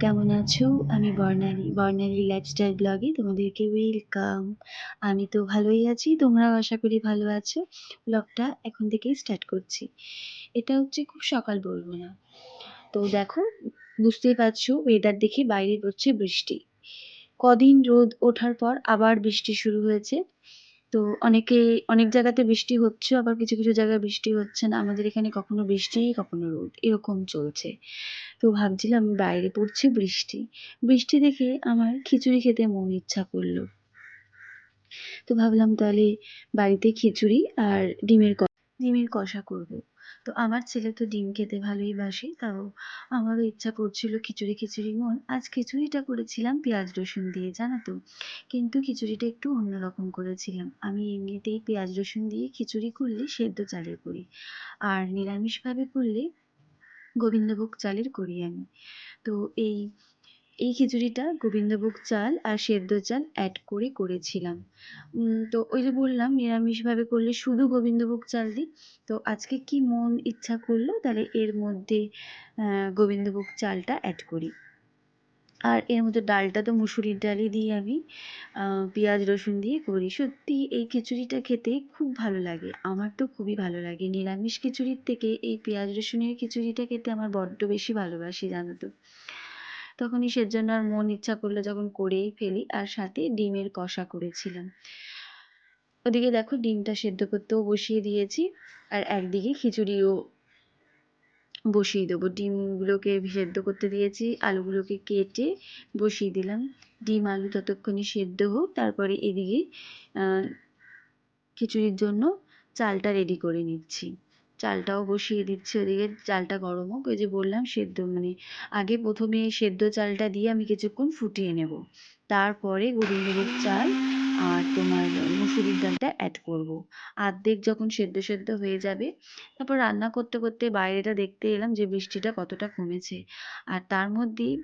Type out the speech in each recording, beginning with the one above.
কেমন আছো? আমি বর্ণালী। বর্ণালী লাইফস্টাইল ব্লগে তোমাদেরকে ওয়েলকাম। আমি তো ভালোই আছি, তোমরাও আশা করি ভালো আছো। ব্লগটা এখন থেকেই স্টার্ট করছি। এটা হচ্ছে খুব সকাল বলব না। তো দেখো বুঝতেই পারছ ওয়েদার দেখে বাইরে পড়ছে বৃষ্টি। কদিন রোদ ওঠার পর আবার বৃষ্টি শুরু হয়েছে। তো অনেকে, অনেক জায়গাতে বৃষ্টি হচ্ছে, আবার কিছু কিছু জায়গায় বৃষ্টি হচ্ছে না। আমাদের এখানে কখনো বৃষ্টি, কখনো রোদ, এরকম চলছে। তো ভাবছিলাম বাইরে পড়ছে বৃষ্টি। বৃষ্টি দেখে আমার খিচুড়ি খেতে মন ইচ্ছা করল। তো ভাবলাম তাহলে বাড়িতে খিচুড়ি আর ডিমের ডিমের কষা করব। তো আমার ছেলে তো ডিম খেতে ভালোই বাসে, তাও আমারও ইচ্ছা করছিল খিচুড়ি খিচুড়ি মন আজ খিচুড়িটা করেছিলাম, পেঁয়াজ রসুন দিয়ে, জানো তো। কিন্তু খিচুড়িটা একটু অন্যরকম করেছিলাম। আমি এমনিতেই পেঁয়াজ রসুন দিয়ে খিচুড়ি করলে সেদ্ধ চালের করি। আর নিরামিষভাবে করলে গোবিন্দভোগ চালের করি আমি। তো এই এই খিচুড়িটা গোবিন্দভোগ চাল আর সেদ্ধ চাল অ্যাড করে করেছিলাম। তো ওই যে বললাম, নিরামিষভাবে করলে শুধু গোবিন্দভোগ চাল দিই। তো আজকে কি মন ইচ্ছা করল? তাহলে এর মধ্যে গোবিন্দভোগ চালটা অ্যাড করি। আর এর মধ্যে ডালটা তো মুসুরির ডালই দিই আমি। পেঁয়াজ, রসুন দিয়ে করি। সত্যি এই খিচুড়িটা খেতে খুব ভালো লাগে। আমার তো খুবই ভালো লাগে। নিরামিষ খিচুড়ির থেকে এই পেঁয়াজ, রসুনের খিচুড়িটা খেতে আমার বড্ড বেশি ভালোবাসি, জানো তো। তখনই সেজন্য আর মন ইচ্ছা করল যখন করেই ফেলি। আর সাথে ডিমের কষা করেছিলাম। ওদিকে দেখো ডিমটা সেদ্ধ করতেও বসিয়ে দিয়েছি। আর একদিকে খিচুড়িও বসিয়ে দেবো। ডিমগুলোকে সেদ্ধ করতে দিয়েছি, আলুগুলোকে কেটে বসিয়ে দিলাম। ডিম আলু ততক্ষণে সেদ্ধ হোক। তারপরে এদিকে খিচুড়ির জন্য চালটা রেডি করে নিচ্ছি। চালটাও বসিয়ে দিচ্ছি ওদিকে, চালটা গরম হোক, ওই যে বললাম সেদ্ধ মানে আগে প্রথমে সেদ্ধ চালটা দিয়ে আমি কিছুক্ষণ ফুটিয়ে নেব। তারপরে গোবিন্দভোগ চাল আর তোমার মুসুরির ডালটা অ্যাড করব। আর্ধেক যখন সেদ্ধ সেদ্ধ হয়ে যাবে, তারপর রান্না করতে করতে বাইরেটা দেখতে এলাম যে বৃষ্টিটা কতটা কমেছে। আর তার মধ্যেই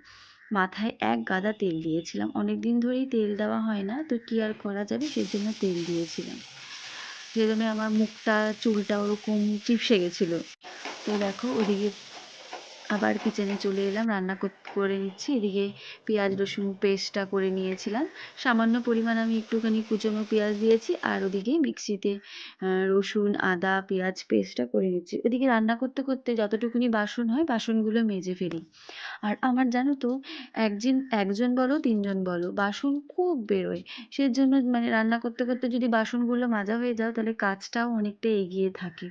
মাথায় এক গাদা তেল দিয়েছিলাম। অনেক দিন ধরেই তেল দেওয়া হয় না, তো কী আর করা যাবে? সেজন্য তেল দিয়েছিলাম। সেজন্য আমার মুখটা চুলটা ওরকম চিপসে গেছিল। তো দেখো ওদিকে আবার কিচেনে চলে এলাম, রান্না করে নিচ্ছি। এদিকে পেঁয়াজ, রসুন পেস্টটা করে নিয়েছিলাম। সামান্য পরিমাণ আমি একটুখানি কুচনো পেঁয়াজ দিয়েছি আর ওদিকে মিক্সিতে রসুন, আদা, পেঁয়াজ পেস্টটা করে নিচ্ছি। ওদিকে রান্না করতে করতে যতটুকুনি বাসন হয়, বাসনগুলো মেজে ফেলি। আর আমার জানো তো, একজন একজন বলো, তিনজন বলো, বাসন খুব বেরোয়। সেজন্য মানে রান্না করতে করতে যদি বাসনগুলো মাজা হয়ে যাও, তাহলে কাজটাও অনেকটা এগিয়ে থাকে।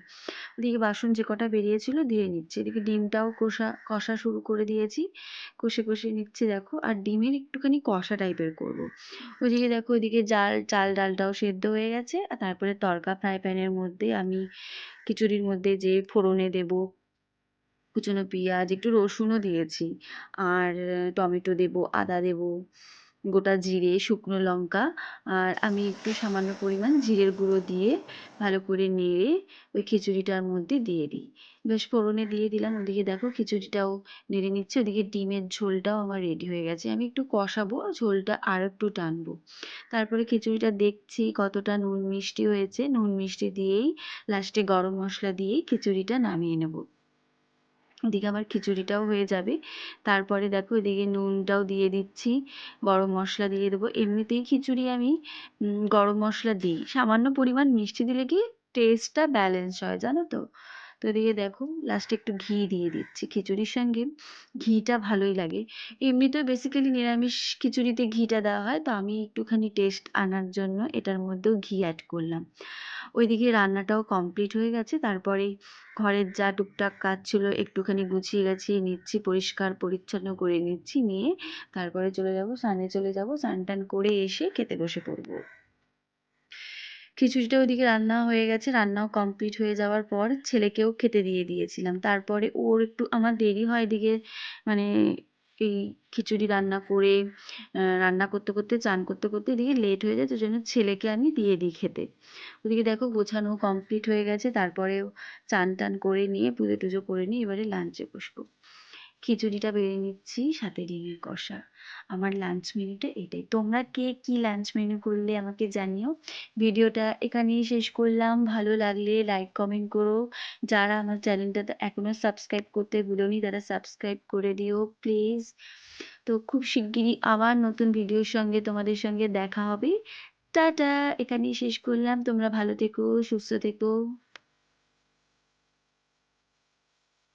ওদিকে বাসন যে কটা বেরিয়েছিল, ধুয়ে নিচ্ছি। এদিকে ডিমটাও কষা কষা শুরু করে দিয়েছি কষে কষে নিচ্ছে দেখো, আর ডিমের একটুখানি কষা টাইপের করব। ওদিকে দেখো, ওইদিকে জাল, চাল ডালটাও সেদ্ধ হয়ে গেছে, আর তারপরে তরকা ফ্রাই প্যানের মধ্যে আমি খিচুড়ির মধ্যে যে ফোড়নে দেব, কুচনো পেঁয়াজ, একটু রসুনও দিয়েছি, আর টমেটো দেব, আদা দেব গোটা জিরে, শুকনো লঙ্কা আর আমি একটু সামান্য পরিমাণ জিরের গুঁড়ো দিয়ে ভালো করে নেড়ে ওই খিচুড়িটার মধ্যে দিয়ে দিই। বেশ ফোড়নে দিয়ে দিলাম, ওদিকে দেখো খিচুড়িটাও নেড়ে নিচ্ছে, ওদিকে ডিমের ঝোলটাও আমার রেডি হয়ে গেছে। আমি একটু কষাবো, ঝোলটা আর একটু টানবো। তারপরে খিচুড়িটা দেখছি কতটা নুন মিষ্টি হয়েছে, নুন মিষ্টি দিয়েই লাস্টে গরম মশলা দিয়েই খিচুড়িটা নামিয়ে নেব। এদিকে আবার খিচুড়িটাও হয়ে যাবে। তারপরে দেখো এদিকে নুনটাও দিয়ে দিচ্ছি, গরম মশলা দিয়ে দেবো। এমনিতেই খিচুড়ি আমি গরম মশলা দিই। সামান্য পরিমাণ মিষ্টি দিলে কি টেস্টটা ব্যালেন্স হয়, জানো তো? তো এদিকে দেখো লাস্টে একটু ঘি দিয়ে দিচ্ছি খিচুড়ির সঙ্গে। ঘিটা ভালোই লাগে। এমনিতেও বেসিক্যালি নিরামিষ খিচুড়িতে ঘিটা দেওয়া হয়, তো আমি একটুখানি টেস্ট আনার জন্য এটার মধ্যেও ঘি অ্যাড করলাম। ওইদিকে রান্নাটাও কমপ্লিট হয়ে গেছে, তারপরে ঘরের যা টুকটাক কাজ ছিল একটুখানি গুছিয়ে গাছিয়ে নিচ্ছি, পরিষ্কার পরিচ্ছন্ন করে নিচ্ছি, নিয়ে তারপরে চলে যাব, স্নানে চলে যাব স্নান টান করে এসে খেতে বসে পড়ব। খিচুড়িটা ওদিকে রান্না হয়ে গেছে, রান্নাও কমপ্লিট হয়ে যাওয়ার পর ছেলেকেও খেতে দিয়ে দিয়েছিলাম। তারপরে ওর একটু, আমার দেরি হয় এদিকে মানে এই খিচুড়ি রান্না করে রান্না করতে করতে, চান করতে করতে এদিকে লেট হয়ে যায় তো জন্য ছেলেকে আমি দিয়ে দিই খেতে। ওদিকে দেখো গোছানো কমপ্লিট হয়ে গেছে, তারপরেও চান টান করে নিয়ে পুজো টুজো করে নিয়ে এবারে লাঞ্চে বসবো। খিচুড়িটা বেড়ে নিচ্ছি, সাথে ডিমের কষা। আমার লাঞ্চ মেনুটা এটাই। তোমরা কে কী লাঞ্চ মেনু করলে আমাকে জানিও। ভিডিওটা এখানেই শেষ করলাম। ভালো লাগলে লাইক কমেন্ট করো। যারা আমার চ্যানেলটা এখনও সাবস্ক্রাইব করতে ভুলোনি, তারা সাবস্ক্রাইব করে দিও প্লিজ তো খুব শিগগিরই আবার নতুন ভিডিওর সঙ্গে তোমাদের সঙ্গে দেখা হবে। টাটা! এখানেই শেষ করলাম। তোমরা ভালো থেকো, সুস্থ থেকো।